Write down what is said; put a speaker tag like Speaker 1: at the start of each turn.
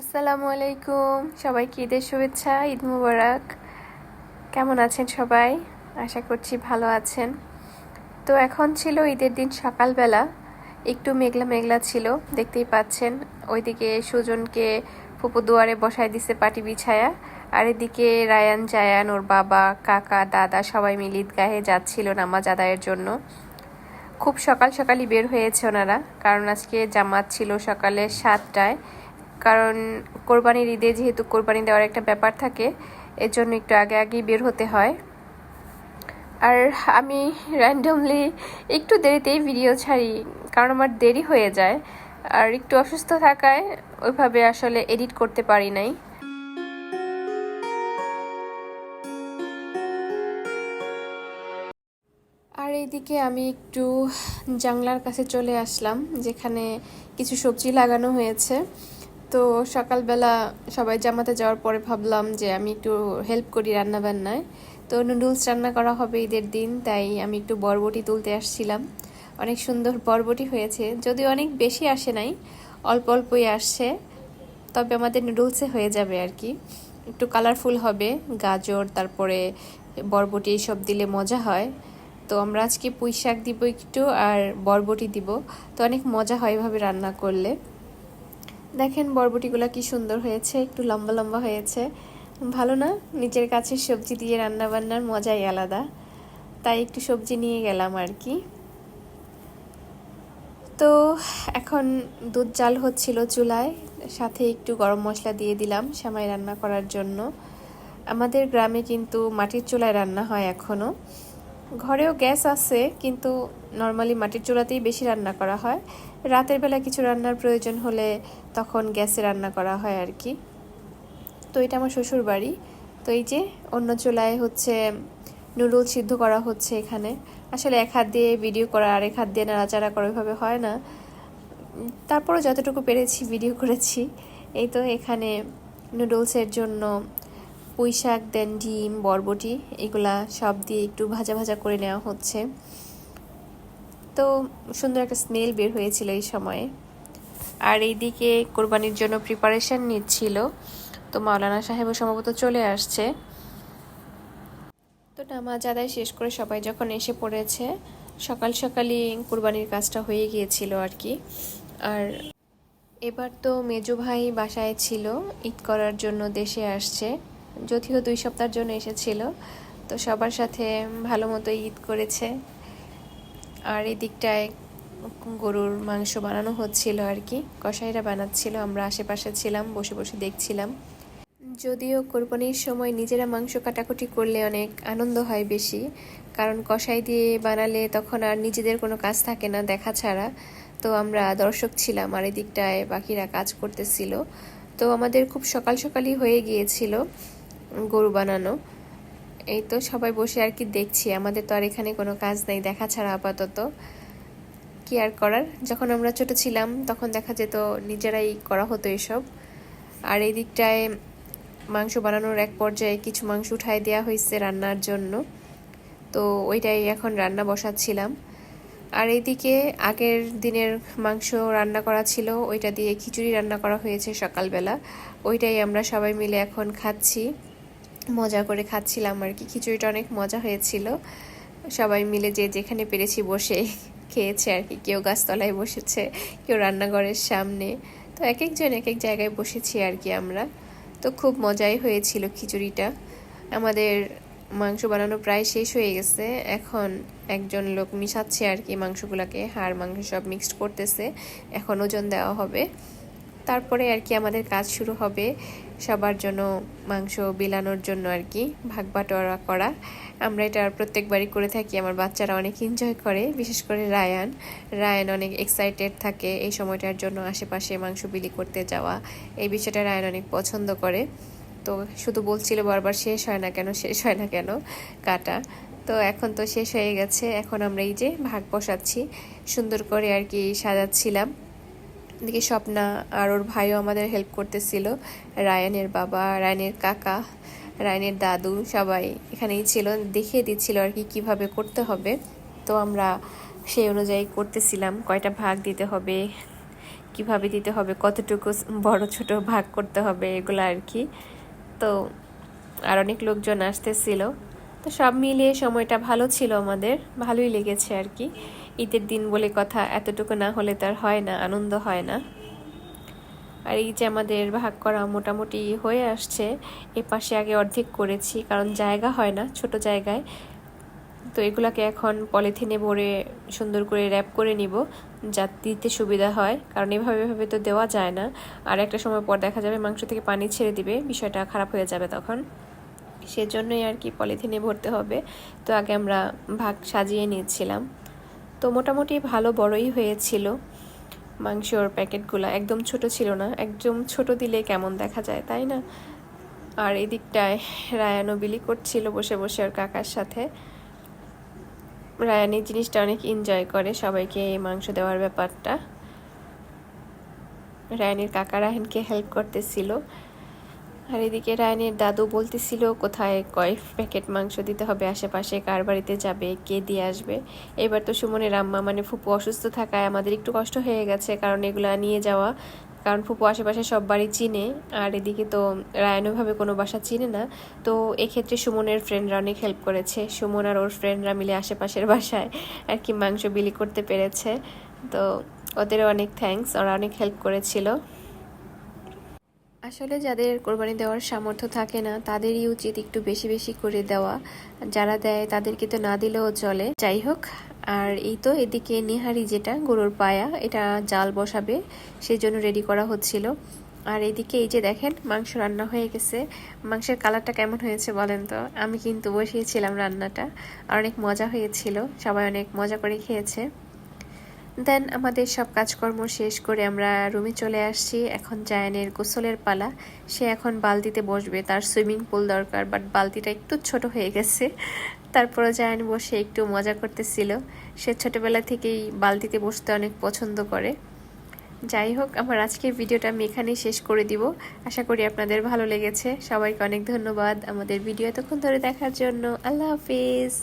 Speaker 1: আসসালামু আলাইকুম। সবাইকে ঈদের শুভেচ্ছা? ঈদ মুবারক। কেমন আছেন সবাই? আশা করছি ভালো আছেন। তো এখন ছিল ঈদের দিন সকালবেলা। একটু মেঘলা মেঘলা ছিল, দেখতেই পাচ্ছেন। ওইদিকে সুজনকে ফুপু দুয়ারে বসায় দিছে পাটি বিছায়া। আর এদিকে রায়ান, জায়ান, ওর বাবা, কাকা, দাদা সবাই মিলে ঈদগাহে যাচ্ছিল নামাজ আদায়ের জন্য। খুব সকাল সকালই বের হয়েছে ওনারা, কারণ আজকে জামাত ছিল সকালে সাতটায়। কারণ কোরবানির ঈদে যেহেতু কোরবানি দেওয়ার একটা ব্যাপার থাকে এর জন্য একটু আগে আগেই বের হতে হয়। আর আমি র্যান্ডমলি একটু দেরিতেই ভিডিও ছাড়ি, কারণ আমার দেরি হয়ে যায়। আর একটু অসুস্থ থাকায় ওইভাবে আসলে এডিট করতে পারি নাই। আর এইদিকে আমি একটু জাংলার কাছে চলে আসলাম, যেখানে কিছু সবজি লাগানো হয়েছে। তো সকালবেলা সবাই জামাতে যাওয়ার পরে ভাবলাম যে আমি একটু হেল্প করি রান্না বান্নায় তো নুডলস রান্না করা হবে ঈদের দিন, তাই আমি একটু বরবটি তুলতে আসছিলাম। অনেক সুন্দর বরবটি হয়েছে, যদিও অনেক বেশি আসে নাই, অল্প অল্পই আসছে, তবে আমাদের নুডলসে হয়ে যাবে আর কি। একটু কালারফুল হবে, গাজর, তারপরে বরবটি এইসব দিলে মজা হয়। তো আমরা আজকে পুঁই শাক দিব একটু আর বরবটি দিব। তো অনেক মজা হয় এভাবে রান্না করলে। দেখেন বরবটিগুলো কি সুন্দর হয়েছে, একটু লম্বা লম্বা হয়েছে। ভালো না? নিজের কাছে সবজি দিয়ে রান্না বান্নার মজাই আলাদা। তাই একটু সবজি নিয়ে গেলাম আর কি। তো এখন দুধ জাল হচ্ছিল চুলায়, সাথে একটু গরম মশলা দিয়ে দিলাম সামাই রান্না করার জন্য। আমাদের গ্রামে কিন্তু মাটির চুলায় রান্না হয় এখনও ঘরেও গ্যাস আছে, কিন্তু নর্মালি মাটির চুলাতেই বেশি রান্না করা হয়। রাতের বেলা কিছু রান্নার প্রয়োজন হলে তখন গ্যাসে রান্না করা হয় আর কি। তো এটা আমার শ্বশুর বাড়ি তো এই যে অন্য চুলায় হচ্ছে নুডলস সিদ্ধ করা হচ্ছে এখানে। আসলে এক হাত দিয়ে ভিডিও করা আর এক হাত দিয়ে নাড়াচাড়া করা ওইভাবে হয় না। তারপরও যতটুকু পেরেছি ভিডিও করেছি। এই তো এখানে নুডলসের জন্য পুঁই শাক দেন ডিম, বরবটি, এগুলা সব দিয়ে একটু ভাজা ভাজা করে নেওয়া হচ্ছে। তো সুন্দর একটা স্মেল বের হয়েছিল এই সময়ে। আর এইদিকে কোরবানির জন্য প্রিপারেশন নিচ্ছিল। তো মাওলানা সাহেবও সম্ভবত চলে আসছে। তো নামাজ আদায় শেষ করে সবাই যখন এসে পড়েছে, সকাল সকালই কোরবানির কাজটা হয়ে গিয়েছিল আর কি। আর এবার তো মেজো ভাই বাসায় ছিল, ঈদ করার জন্য দেশে আসছে। যদিও দুই সপ্তাহের জন্য এসেছিল, তো সবার সাথে ভালো মতো ঈদ করেছে। আর এই দিকটায় গরুর মাংস বানানো হচ্ছিল আর কি। কসাইরা বানাচ্ছিল, আমরা আশেপাশে ছিলাম, বসে বসে দেখছিলাম। যদিও কোরবানির সময় নিজেরা মাংস কাটাকুটি করলে অনেক আনন্দ হয় বেশি, কারণ কষাই দিয়ে বানালে তখন আর নিজেদের কোনো কাজ থাকে না দেখা ছাড়া। তো আমরা দর্শক ছিলাম আর এদিকটায় বাকিরা কাজ করতেছিল। তো আমাদের খুব সকাল সকালই হয়ে গিয়েছিল গরু বানানো। এই তো সবাই বসে আর কি দেখছি। আমাদের তো আর এখানে কোনো কাজ নাই, দেখা ছাড়া আপাতত। কি আর করার? যখন আমরা ছোট ছিলাম, তখন দেখা যেত নিজেরাই করা হতো এসব। আর এই দিকটায় মাংস বানানোর এক পর্যায়ে কিছু মাংস উঠাই দেওয়া হয়েছে রান্নার জন্য। তো ওইটাই এখন রান্না বসাচ্ছিলাম। আর এইদিকে আগের দিনের মাংস রান্না করা ছিল, ওইটা দিয়ে খিচুড়ি রান্না করা হয়েছে সকালবেলা। ওইটাই আমরা সবাই মিলে এখন খাচ্ছি। মজা করে খাচ্ছিলাম আর কি। খিচুড়িটা অনেক মজা হয়েছিল। সবাই মিলে যে যেখানে পেরেছি বসে খেয়েছে আর কি। কেউ গাছতলায় বসেছে, কেউ রান্নাঘরের সামনে। তো এক একজন এক এক জায়গায় বসেছি আর কি আমরা। তো খুব মজাই হয়েছিল খিচুড়িটা। আমাদের মাংস বানানো প্রায় শেষ হয়ে গেছে। এখন একজন লোক মিশাচ্ছে আর কি মাংসগুলোকে। হাড় মাংস সব মিক্সড করতেছে। এখন ওজন দেওয়া হবে। তারপরে আর কি আমাদের কাজ শুরু হবে সবার জন্য মাংস বিলানোর জন্য আর কি, ভাগ বাটোয়ারা করা। আমরা এটা প্রত্যেকবারই করে থাকি, আমার বাচ্চারা অনেক এনজয় করে, বিশেষ করে রায়ান। রায়ান অনেক এক্সাইটেড থাকে এই সময়টার জন্য আশেপাশে মাংস বিলি করতে যাওয়া, এই বিষয়টা রায়ান অনেক পছন্দ করে। তো শুধু বলছিল বারবার শেষ হয় না কেন, শেষ হয় না কেন কাটা। তো এখন তো শেষ হয়ে গেছে, এখন আমরা এই যে ভাগ বসাচ্ছি, সুন্দর করে আর কি সাজাচ্ছিলাম। এদিকে স্বপ্না আর ওর ভাইও আমাদের হেল্প করতেছিল। রায়ানের বাবা, রায়ানের কাকা, রায়ানের দাদু সবাই এখানেই ছিল। দেখিয়ে দিচ্ছিল আর কি কীভাবে করতে হবে। তো আমরা সেই অনুযায়ী করতেছিলাম, কয়টা ভাগ দিতে হবে, কীভাবে দিতে হবে, কতটুকু বড়, ছোট ভাগ করতে হবে, এগুলো আর কি। তো আর অনেক লোকজন আসতেছিল। তো সব মিলিয়ে সময়টা ভালো ছিল আমাদের, ভালোই লেগেছে আর কি। ঈদের দিন বলে কথা এতটুকু না হলে তার হয় না, আনন্দ হয় না। আর এই যে আমাদের ভাগ করা মোটামুটি হয়ে আসছে, এ পাশে আগে অর্ধেক করেছি, কারণ জায়গা হয় না ছোট জায়গায়। তো এগুলাকে এখন পলিথিনে ভরে সুন্দর করে র্যাপ করে নিব যা দিতে সুবিধা হয়, কারণ এভাবে এভাবে তো দেওয়া যায় না। আর একটা সময় পর দেখা যাবে মাংস থেকে পানি ছেড়ে দিবে, বিষয়টা খারাপ হয়ে যাবে তখন। সেজন্যই আর কি পলিথিনে ভরতে হবে। তো আগে আমরা ভাগ সাজিয়ে নিয়েছিলাম। তো মোটামুটি ভালো বড়ই হয়েছিল। মাংসর প্যাকেটগুলো একদম ছোট ছিল না, একদম ছোট দিলে কেমন দেখা যায়, তাই না? আর এদিকটায় রায়ানো বিলি করছিল বসে বসে ওর কাকার সাথে। রায়ান এই জিনিসটা অনেক এনজয় করে সবাইকে এই মাংস দেওয়ার ব্যাপারটা। রায়ানের কাকা রায়নকে হেল্প করতেছিল। আর এদিকে রায়নের দাদু বলতেছিল, কোথায় কয় প্যাকেট মাংস দিতে হবে, আশেপাশে কার বাড়িতে যাবে, কে দিয়ে আসবে? এবার তো সুমনের আম্মা মানে ফুপু অসুস্থ থাকায় আমাদের একটু কষ্ট হয়ে গেছে, কারণ এগুলা নিয়ে যাওয়া, কারণ ফুপু আশেপাশে সব বাড়ি চিনে, আর এদিকে তো রায়নভাবে কোনো বাসা চিনে না। তো এক্ষেত্রে সুমনের ফ্রেন্ডরা অনেক হেল্প করেছে, সুমন আর ওর ফ্রেন্ডরা মিলে আশেপাশের বাসায় আর কি মাংস বিলি করতে পেরেছে। তো ওদেরও অনেক থ্যাঙ্কস ওরা অনেক হেল্প করেছিল। আসলে যাদের কোরবানি দেওয়ার সামর্থ্য থাকে না, তাদেরই উচিত একটু বেশি বেশি করে দেওয়া। যারা দেয়, তাদেরকে তো না দিলেও চলে। যাই হোক, আর এই তো এদিকে নিহারি যেটা, গরুর পায়া, এটা জাল বসাবে সেই জন্য রেডি করা হচ্ছিল। আর এদিকে এই যে দেখেন, মাংস রান্না হয়ে গেছে। মাংসের কালারটা কেমন হয়েছে বলেন তো? আমি কিন্তু বসিয়েছিলাম রান্নাটা। আর অনেক মজা হয়েছিল, সবাই অনেক মজা করে খেয়েছে। দেন আমাদের সব কাজকর্ম শেষ করে আমরা রুমে চলে আসছি। এখন জায়ানের গোসলের পালা। সে এখন বালতিতে বসবে। তার সুইমিং পুল দরকার বাট বালতিটা একটু ছোট হয়ে গেছে। তারপরে জায়ান বসে একটু মজা করতেছিল। সে ছোটবেলা থেকেই বালতিতে বসতে অনেক পছন্দ করে। যাই হোক, আমার আজকের ভিডিওটা আমি এখানেই শেষ করে দিব। আশা করি আপনাদের ভালো লেগেছে। সবাইকে অনেক ধন্যবাদ। আমাদের ভিডিও এতক্ষণ ধরে দেখার জন্য। আল্লাহ হাফিজ।